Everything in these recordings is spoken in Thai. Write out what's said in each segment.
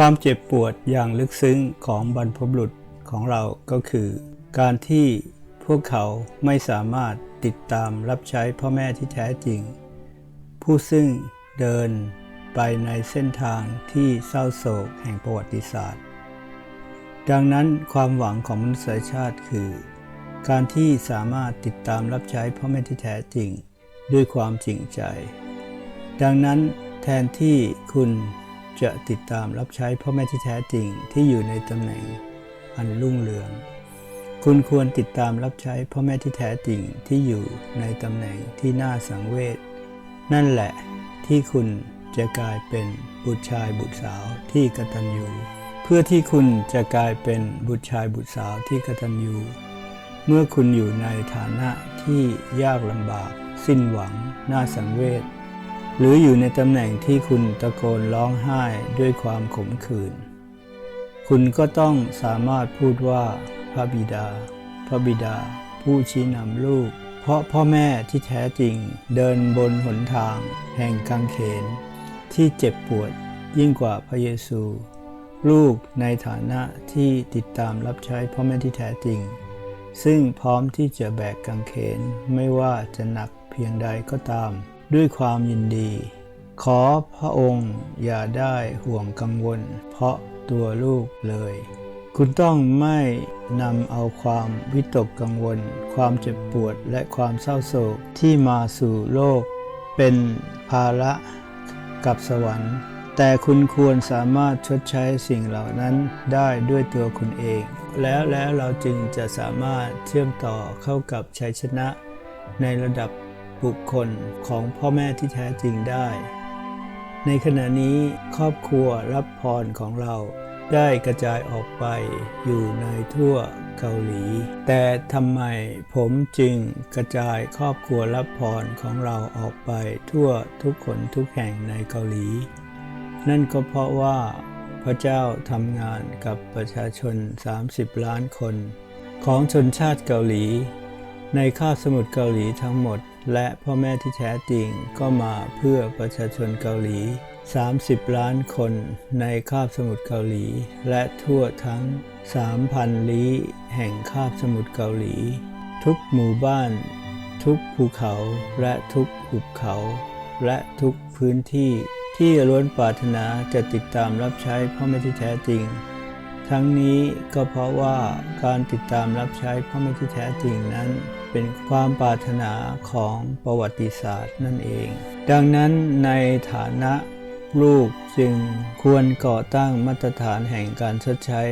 ความเจ็บปวดอย่างลึกซึ้งของบรรพบุรุษของเราก็คือ การที่พวกเขาไม่สามารถติดตามรับใช้พ่อแม่ที่แท้จริง ผู้ซึ่งเดินไปในเส้นทางที่เศร้าโศกแห่งประวัติศาสตร์ ดังนั้นความหวังของมนุษยชาติคือ การที่สามารถติดตามรับใช้พ่อแม่ที่แท้จริง ด้วยความจริงใจ ดังนั้นแทนที่คุณ จะติดตามรับใช้พ่อแม่ที่แท้จริงที่อยู่ในตำแหน่งอันรุ่งเรือง คุณควรติดตามรับใช้พ่อแม่ที่แท้จริงที่อยู่ในตำแหน่งที่น่าสังเวช นั่นแหละที่คุณจะกลายเป็นบุตรชายบุตรสาวที่กตัญญูเพื่อที่คุณจะกลายเป็นบุตรชายบุตรสาวที่กตัญญูเมื่อคุณอยู่ในฐานะที่ยากลำบาก สิ้นหวัง น่าสังเวช หรืออยู่ในตำแหน่งที่คุณตะโกนร้องไห้ด้วยความขมขื่น คุณก็ต้องสามารถพูดว่า พระบิดา พระบิดา ผู้ชี้นำลูก เพราะพ่อแม่ที่แท้จริงเดินบนหนทาง แห่งกังเขน ที่เจ็บปวดยิ่งกว่าพระเยซู ลูกในฐานะที่ติดตามรับใช้พ่อแม่ที่แท้จริง ซึ่งพร้อมที่จะแบกกังเขนไม่ว่าจะหนักเพียงใดก็ตาม ด้วยความยินดี ขอพระองค์อย่าได้ห่วงกังวล เพราะตัวลูกเลย คุณต้องไม่นำเอาความวิตกกังวล ความเจ็บปวดและความเศร้าโศกที่มาสู่โลก เป็นภาระกับสวรรค์ แต่คุณควรสามารถชดใช้สิ่งเหล่านั้นได้ด้วยตัวคุณเอง แล้วแล้วเราจึงจะสามารถเชื่อมต่อเข้ากับชัยชนะในระดับ บุคคลของพ่อแม่ที่แท้จริงได้ ในขณะนี้ครอบครัวรับพรของเราได้กระจายออกไปอยู่ในทั่วเกาหลี แต่ทำไมผมจึงกระจายครอบครัวรับพรของเราออกไปทั่วทุกคนทุกแห่งในเกาหลี นั่นก็เพราะว่า พระเจ้าทำงานกับประชาชน 30 ล้านคน ของชนชาติเกาหลี ในคาบสมุทรเกาหลีทั้งหมด และพ่อแม่ที่แท้จริงก็มาเพื่อประชาชนเกาหลี 30 ล้านคนในคาบสมุทรเกาหลี และทั่วทั้ง 3,000 ลี้แห่งคาบสมุทรเกาหลี ทุกหมู่บ้าน ทุกภูเขาและทุกหุบเขา และทุกพื้นที่ที่ล้วนปรารถนาจะติดตามรับใช้พ่อแม่ที่แท้จริง ทั้งนี้ก็เพราะว่าการติดตามรับใช้พ่อแม่ที่แท้จริงนั้น เป็นความปรารถนาของประวัติศาสตร์นั่นเอง ดังนั้นในฐานะลูกจึงควรก่อตั้งมาตรฐานแห่งการชดใช้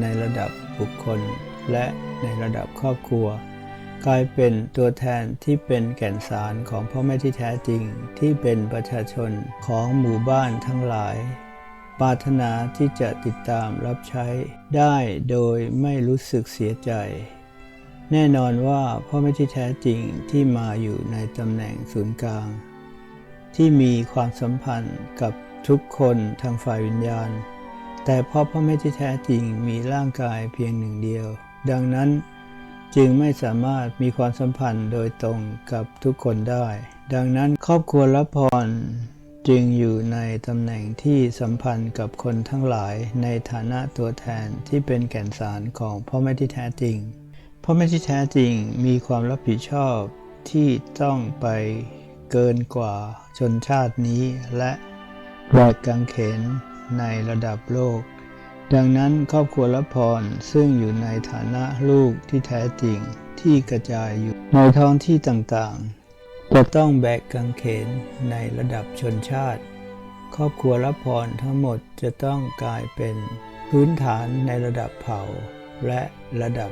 ในระดับบุคคล และในระดับครอบครัว กลายเป็นตัวแทนที่เป็นแก่นสารของพ่อแม่ที่แท้จริง ที่เป็นประชาชนของหมู่บ้านทั้งหลาย ปรารถนาที่จะติดตามรับใช้ได้โดยไม่รู้สึกเสียใจ แน่นอนว่าพ่อแม่ที่แท้จริงที่มาอยู่ในตำแหน่งศูนย์กลาง ที่มีความสัมพันธ์กับทุกคนทางฝ่ายวิญญาณ แต่พราะพ่อแม่ที่แท้จริงมีร่างกายเพียงหนึ่งเดียว ดังนั้นจึงไม่สามารถมีความสัมพันธ์โดยตรงกับทุกคนได้ ดังนั้นครอบครัวรับพรจึงอยู่ในตำแหน่งที่สัมพันธ์กับคนทั้งหลายในฐานะตัวแทนที่เป็นแก่นสารของพ่อแม่ที่แท้จริง พ่อแม่ที่แท้จริงมีความรับผิดชอบที่ต้องไปเกินกว่าชนชาตินี้และแบกกังเขนในระดับโลก ดังนั้นครอบครัวละพรซึ่งอยู่ในฐานะลูกที่แท้จริงที่กระจายอยู่ในท้องที่ต่างๆ จะต้องแบกกังเขนในระดับชนชาติ ครอบครัวละพรทั้งหมดจะต้องกลายเป็นพื้นฐานในระดับเผ่าและระดับ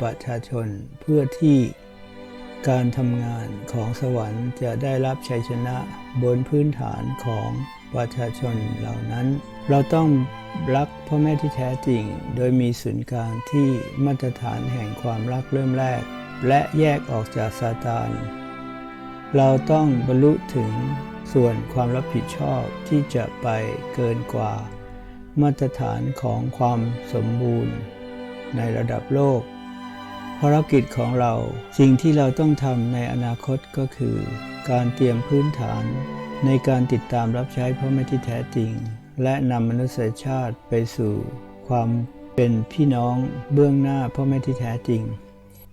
ประชาชนเพื่อที่การทำงานของสวรรค์จะได้รับชัยชนะบนพื้นฐานของประชาชนเหล่านั้น เราต้องรักพ่อแม่ที่แท้จริง โดยมีศูนย์กลางที่มาตรฐานแห่งความรักเริ่มแรก และแยกออกจากซาตาน เราต้องบรรลุถึงส่วนความรับผิดชอบที่จะไปเกินกว่า มาตรฐานของความสมบูรณ์ ในระดับโลก ภารกิจของเราสิ่งที่เราต้องทำในอนาคตก็คือ การเตรียมพื้นฐาน ในการติดตามรับใช้พ่อแม่ที่แท้จริง และนำมนุษยชาติไปสู่ ความเป็นพี่น้องเบื้องหน้าพ่อแม่ที่แท้จริง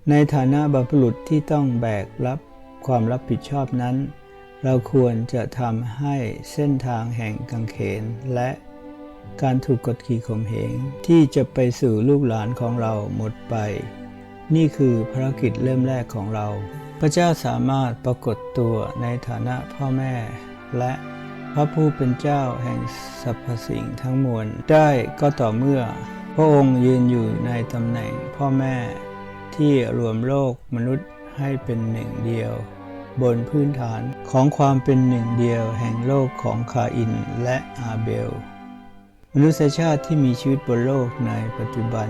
ในฐานะบรรพบุรุษที่ต้องแบกรับความรับผิดชอบนั้น เราควรจะทำให้เส้นทางแห่งกังเขน และการถูกกดขี่ข่มเหงที่จะไปสู่ลูกหลานของเราหมดไป นี่คือภารกิจเริ่มแรกของเรา พระเจ้าสามารถปรากฏตัวในฐานะพ่อแม่ และพระผู้เป็นเจ้าแห่งสรรพสิ่งทั้งมวลได้ก็ต่อเมื่อ พระองค์ยืนอยู่ในตำแหน่งพ่อแม่ ที่รวมโลกมนุษย์ให้เป็นหนึ่งเดียว บนพื้นฐานของความเป็นหนึ่งเดียวแห่งโลกของคาอินและอาเบล มนุษยชาติที่มีชีวิตบนโลกในปัจจุบัน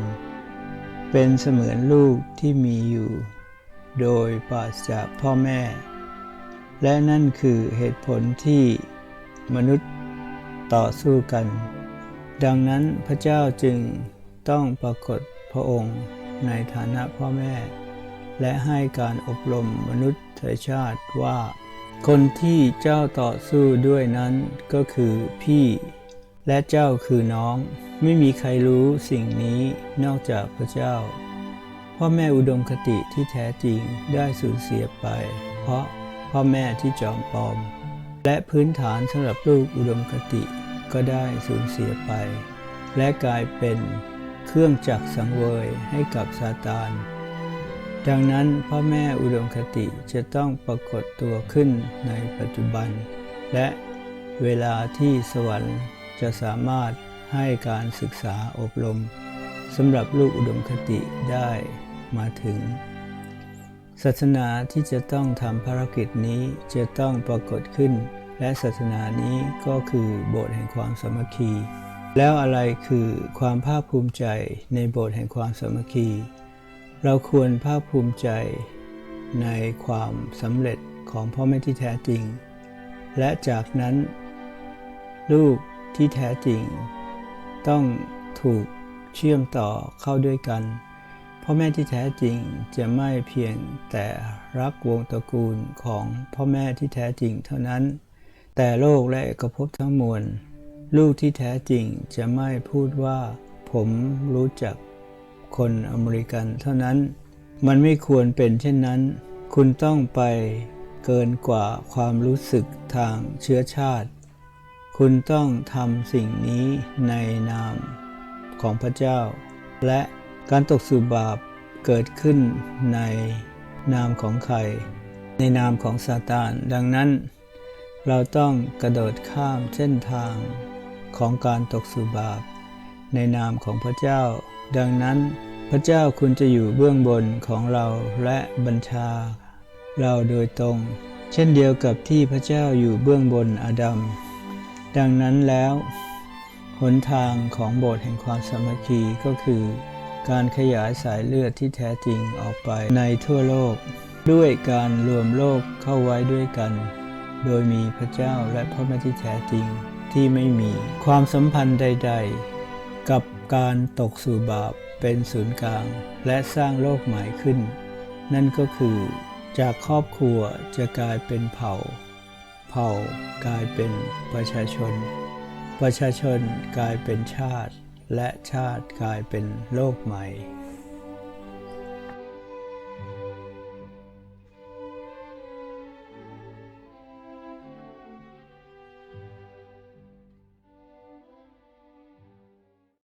เป็นเสมือนลูกที่มีอยู่ โดยปราศจากพ่อแม่ และนั่นคือเหตุผลที่มนุษย์ต่อสู้กัน ดังนั้นพระเจ้าจึงต้องปรากฏพระองค์ในฐานะพ่อแม่ และให้การอบรมมนุษยชาติว่า คนที่เจ้าต่อสู้ด้วยนั้นก็คือพี่ และเจ้าคือน้อง ไม่มีใครรู้สิ่งนี้นอกจากพระเจ้า พ่อแม่อุดมคติที่แท้จริงได้สูญเสียไป เพราะพ่อแม่ที่จอมปลอม และพื้นฐานสำหรับลูกอุดมคติก็ได้สูญเสียไป และกลายเป็นเครื่องจักรสังเวยให้กับซาตาน ดังนั้นพ่อแม่อุดมคติจะต้องปรากฏตัวขึ้นในปัจจุบัน และเวลาที่สวรรค์จะสามารถ ให้การศึกษาอบรมสำหรับลูกอุดมคติได้มาถึง ศาสนาที่จะต้องทำภารกิจนี้จะต้องปรากฏขึ้น และศาสนานี้ก็คือโบสถ์แห่งความสามัคคี แล้วอะไรคือความภาคภูมิใจในโบสถ์แห่งความสามัคคี เราควรภาคภูมิใจในความสำเร็จของพ่อแม่ที่แท้จริง และจากนั้น ลูกที่แท้จริง ต้องถูกเชื่อมต่อเข้าด้วยกัน พ่อแม่ที่แท้จริงจะไม่เพียงแต่รักวงตระกูลของพ่อแม่ที่แท้จริงเท่านั้น แต่โลกและเอกภพทั้งมวล ลูกที่แท้จริงจะไม่พูดว่า ผมรู้จักคนอเมริกันเท่านั้น มันไม่ควรเป็นเช่นนั้น คุณต้องไปเกินกว่าความรู้สึกทางเชื้อชาติ คุณต้องทำสิ่งนี้ในนามของพระเจ้า และการตกสู่บาปเกิดขึ้นในนามของใคร ในนามของซาตาน ดังนั้น เราต้องกระโดดข้ามเส้นทางของการตกสู่บาป ในนามของพระเจ้า ดังนั้นพระเจ้าคุณจะอยู่เบื้องบนของเราและบัญชา เราโดยตรง เช่นเดียวกับที่พระเจ้าอยู่เบื้องบนอาดัม ดังนั้นแล้วหนทางของโบสถ์แห่งความสามัคคีก็คือ การขยายสายเลือดที่แท้จริงออกไปในทั่วโลก ด้วยการรวมโลกเข้าไว้ด้วยกัน โดยมีพระเจ้าและพระแม่ที่แท้จริงที่ไม่มีความสัมพันธ์ใด ๆ กับการตกสู่บาปเป็นศูนย์กลาง และสร้างโลกใหม่ขึ้น นั่นก็คือจากครอบครัวจะกลายเป็นเผ่า เผ่ากลายเป็นประชาชน ประชาชนกลายเป็นชาติ และชาติกลายเป็นโลกใหม่